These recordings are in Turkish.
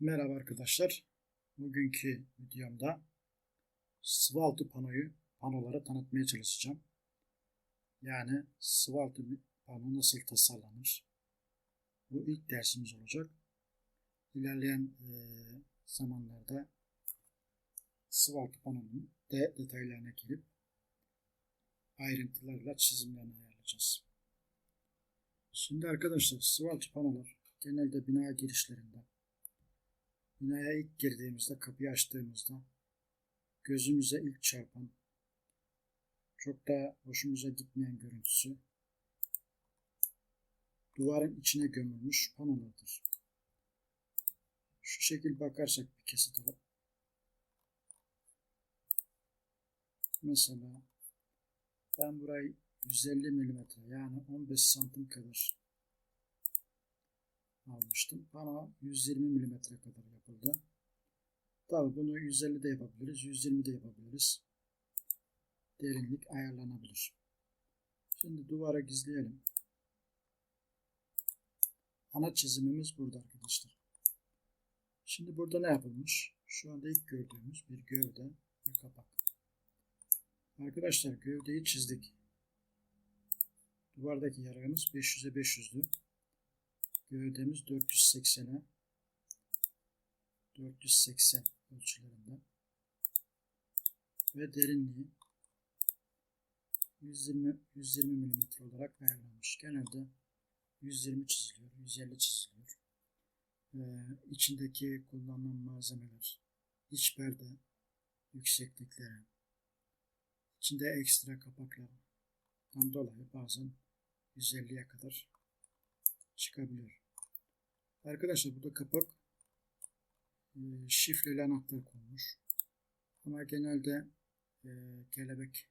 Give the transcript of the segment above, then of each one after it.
Merhaba arkadaşlar. Bugünkü videomda sıvı panoyu, panoları tanıtmaya çalışacağım. Yani sıvı altı pano nasıl tasarlanır? Bu ilk dersimiz olacak. İlerleyen eee, zamanlarda sıvı panonun de detaylarına girip ayrıntılarla çizimlerini ayarlayacağız. Şimdi arkadaşlar sıvı panolar genelde bina girişlerinde Binaya ilk girdiğimizde, kapıyı açtığımızda gözümüze ilk çarpan, çok da hoşumuza gitmeyen görüntüsü duvarın içine gömülmüş panolardır. Şu şekil bakarsak bir kesit alıp mesela ben burayı 150 mm yani 15 santim kadar almıştım. Pano 120 mm kadar yapıldı. Tabi bunu 150 de yapabiliriz, 120 de yapabiliriz. Derinlik ayarlanabilir. Şimdi duvara gizleyelim. Ana çizimimiz burada arkadaşlar. Şimdi burada ne yapılmış? Şu anda ilk gördüğümüz bir gövde ve kapak. Arkadaşlar gövdeyi çizdik. Duvardaki yarığımız 500'e 500'dü. Gövdemiz 480'e 480 ölçülerinde ve derinliği 120 120 mm olarak ayarlanmış. Genelde 120 çiziliyor, 150 çiziliyor. Ee, içindeki kullanılan malzemeler, iç perde yükseklikleri, içinde ekstra kapaklardan dolayı bazen 150'ye kadar çıkabiliyor. Arkadaşlar burada kapak e, şifreli anahtar konmuş. Ama genelde e, kelebek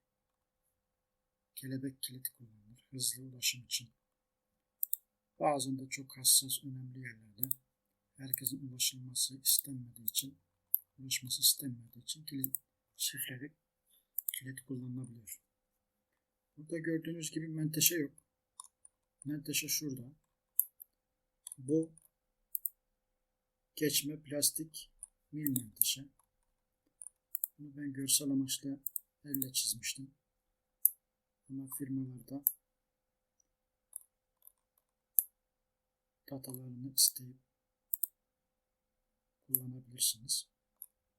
kelebek kilit kullanılır hızlı ulaşım için. Bazen de çok hassas önemli yerlerde herkesin ulaşılması istenmediği için ulaşması istenmediği için kilit, şifreli kilit kullanılabiliyor. Burada gördüğünüz gibi menteşe yok. Menteşe şurada. Bu geçme plastik mil menteşe. Bunu ben görsel amaçlı elle çizmiştim. Ama firmalarda datalarını isteyip kullanabilirsiniz.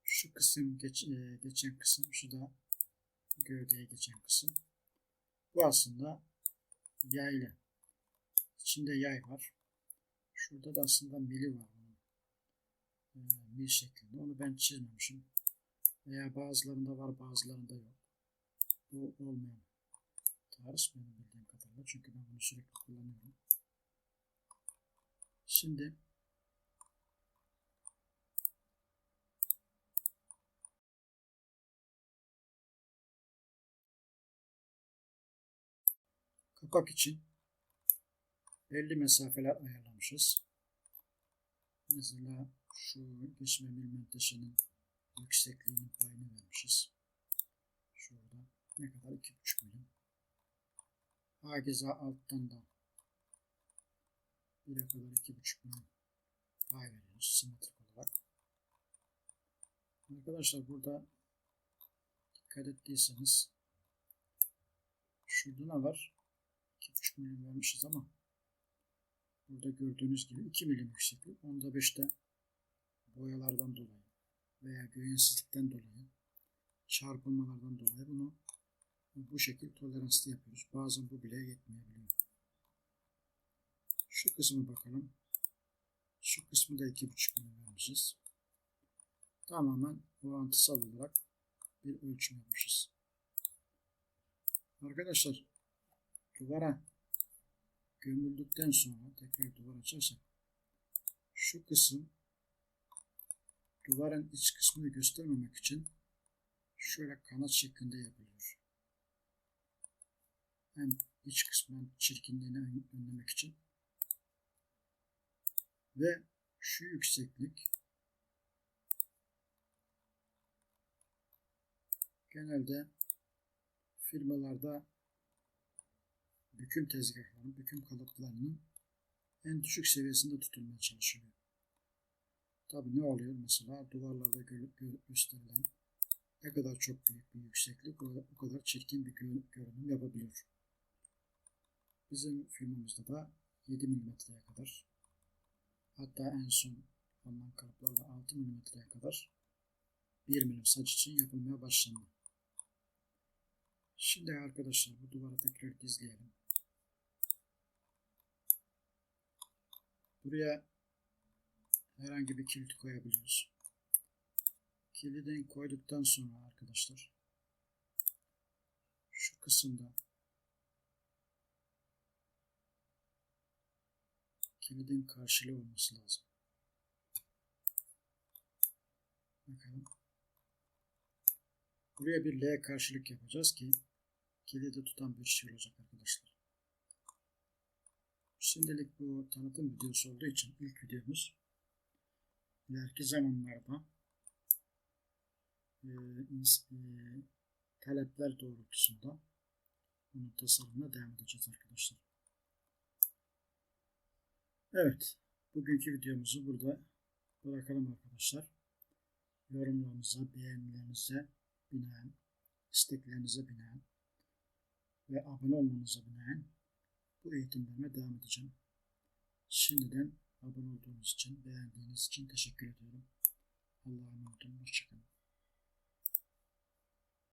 Şu kısım geç, e, geçen kısım, şu da gövdeye geçen kısım. Bu aslında yaylı. İçinde yay var. Şurada da aslında mili var. Ee, mil şeklinde. Onu ben çizmemişim. Veya bazılarında var bazılarında yok. Bu olmayan tarz benim bildiğim kadarıyla. Çünkü ben bunu sürekli kullanıyorum. Şimdi kapak için belli mesafeler ayarlamışız. Mesela şu geçme mil menteşenin yüksekliğinin payını vermişiz. Şurada ne kadar? 2,5 milim. Hagiza alttan da bir kadar 2,5 milim pay veriyoruz simetrik olarak. Arkadaşlar burada dikkat ettiyseniz şurada ne var? 2,5 milim vermişiz ama burada gördüğünüz gibi 2 milim yükseklik. Onda 5'te boyalardan dolayı veya güvensizlikten dolayı çarpılmalardan dolayı bunu bu şekilde toleranslı yapıyoruz. Bazen bu bile yetmeyebiliyor. Şu kısmı bakalım. Şu kısmı da 2,5 milim vermişiz. Tamamen orantısal olarak bir ölçüm yapmışız. Arkadaşlar duvara gömüldükten sonra tekrar duvar açarsak şu kısım duvarın iç kısmını göstermemek için şöyle kanat şeklinde yapılıyor. Hem iç kısmının çirkinliğini önlemek için ve şu yükseklik genelde firmalarda büküm tezgahlarının, büküm kalıplarının en düşük seviyesinde tutulmaya çalışılıyor. Tabi ne oluyor mesela duvarlarda gö- gö- gösterilen ne kadar çok büyük bir yükseklik o, kadar çirkin bir gö- görünüm yapabiliyor. Bizim filmimizde de 7 milimetreye kadar hatta en son alınan kalıplarla 6 milimetreye kadar 1 milim saç için yapılmaya başlandı. Şimdi arkadaşlar bu duvara tekrar dizleyelim. Buraya herhangi bir kilit koyabiliyoruz. Kilidin koyduktan sonra arkadaşlar şu kısımda kilidin karşılığı olması lazım. Bakalım. Buraya bir L karşılık yapacağız ki kilidi tutan bir şey olacak arkadaşlar. Şimdilik bu tanıtım videosu olduğu için ilk videomuz ileriki zamanlarda e, e, talepler doğrultusunda bunun tasarımına devam edeceğiz arkadaşlar. Evet, bugünkü videomuzu burada bırakalım arkadaşlar. Yorumlarınıza, beğenilerinize binaen, isteklerinize binaen ve abone olmanıza binaen bu eğitimlerime devam edeceğim. Şimdiden abone olduğunuz için, beğendiğiniz için teşekkür ediyorum. Allah'a emanet olun. Hoşçakalın.